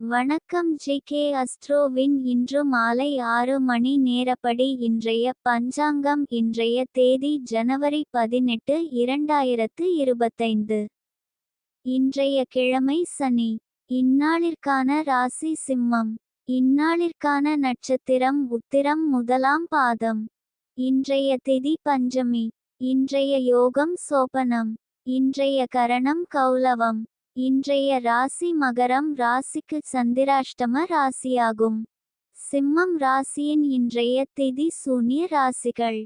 வணக்கம் G K அஸ்ட்ரோவின் இன்று மாலை ஆறு மணி நேரப்படி இன்றைய பஞ்சாங்கம் இன்றைய தேதி ஜனவரி பதினெட்டு இரண்டாயிரத்து இருபத்தைந்து. இன்றைய கிழமை சனி. இந்நாளிற்கான ராசி சிம்மம். இந்நாளிற்கான நட்சத்திரம் உத்திரம் முதலாம் பாதம். இன்றைய திதி பஞ்சமி. இன்றைய யோகம் சோபனம். இன்றைய கரணம் கௌலவம் இன்றைய ராசி மகரம் ராசிக்கு சந்திராஷ்டம ராசியாகும். சிம்மம் ராசியின் இன்றைய திதி சூன்ய ராசிகள்.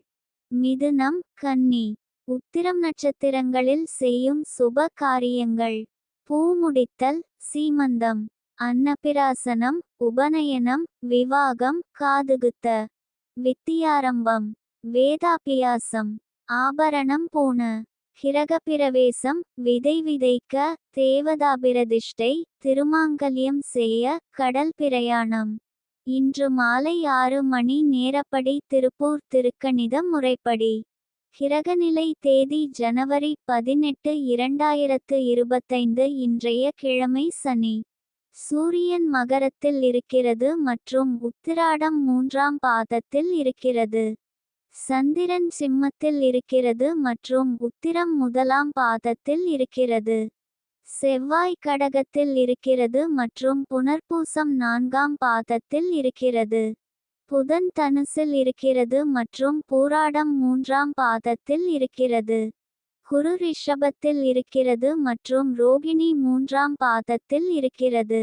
மிதுனம் கன்னி. உத்திரம் நட்சத்திரங்களில் செய்யும் சுப காரியங்கள். பூ முடித்தல் சீமந்தம். அன்னபிராசனம் உபநயனம் விவாகம் காதுகுத்த. வித்தியாரம்பம். வேதாபியாசம். ஆபரணம் பூண கிரகப்பிரவேசம் விதை விதைக்க தேவதாபிரதிஷ்டை திருமாங்கல்யம் செய்ய கடல் பிரயாணம். இன்று மாலை ஆறு மணி நேரப்படி திருப்பூர் திருக்கணிதம் முறைப்படி. கிரகநிலை தேதி ஜனவரி பதினெட்டு இரண்டாயிரத்து இருபத்தைந்து இன்றைய கிழமை சனி. சூரியன் மகரத்தில் இருக்கிறது மற்றும் உத்திராடம் மூன்றாம் பாதத்தில் இருக்கிறது. சந்திரன் சிம்மத்தில் இருக்கிறது மற்றும் உத்திரம் முதலாம் பாதத்தில் இருக்கிறது. செவ்வாய் கடகத்தில் இருக்கிறது மற்றும் புனர்பூசம் நான்காம் பாதத்தில் இருக்கிறது. புதன் தனுசில் இருக்கிறது மற்றும் பூராடம் மூன்றாம் பாதத்தில் இருக்கிறது. குரு ரிஷபத்தில் இருக்கிறது மற்றும் ரோகிணி மூன்றாம் பாதத்தில் இருக்கிறது.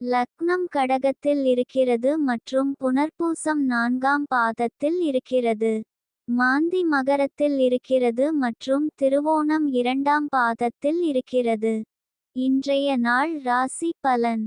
லக்னம் கடகத்தில் இருக்கிறது மற்றும் புனர்பூசம் நான்காம் பாதத்தில் இருக்கிறது. மாந்தி மகரத்தில் இருக்கிறது மற்றும் திருவோணம் இரண்டாம் பாதத்தில் இருக்கிறது. இன்றைய நாள் ராசி பலன்.